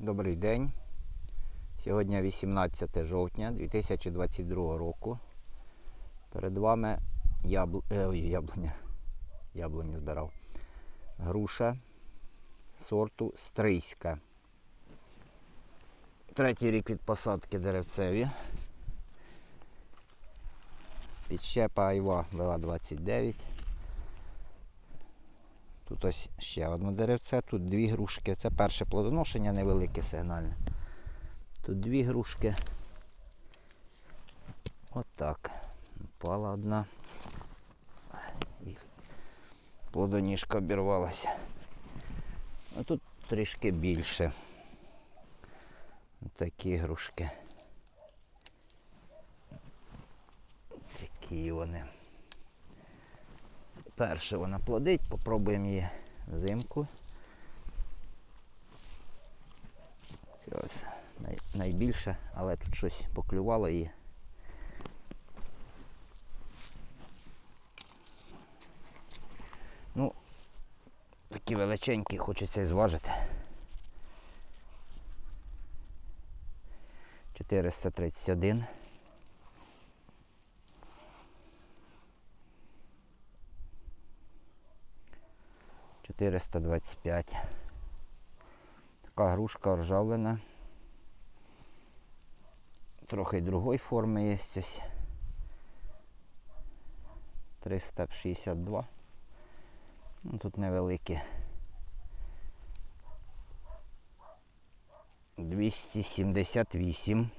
Добрий день. Сьогодні 18 жовтня 2022 року. Перед вами ябл... е, ой, яблуня. Яблуні збирав. Груша сорту Стрийська. Третій рік від посадки деревцеві. Підщепа Айва ВА 29. Тут ось ще одне деревце, тут дві грушки. Це перше плодоношення невелике сигнальне. Тут дві грушки. Отак. Впала одна. І плодоніжка обірвалася. А тут трішки більше. Такі грушки. Такі вони. Перше вона плодить, попробуємо її взимку. Ось найбільше, але тут щось поклювало її. Ну, такі величенькі, хочеться і зважити. 431. Чотириста двадцять п'ять. Така грушка ржавлена. Трохи другої форми є ось. 362. Ну, тут невеликі. 278.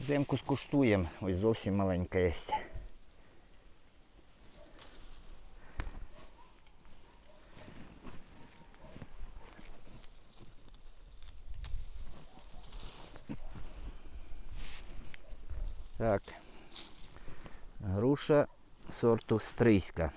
Взимку скуштуємо. Ось зовсім маленька є. Так. Груша сорту стрийська.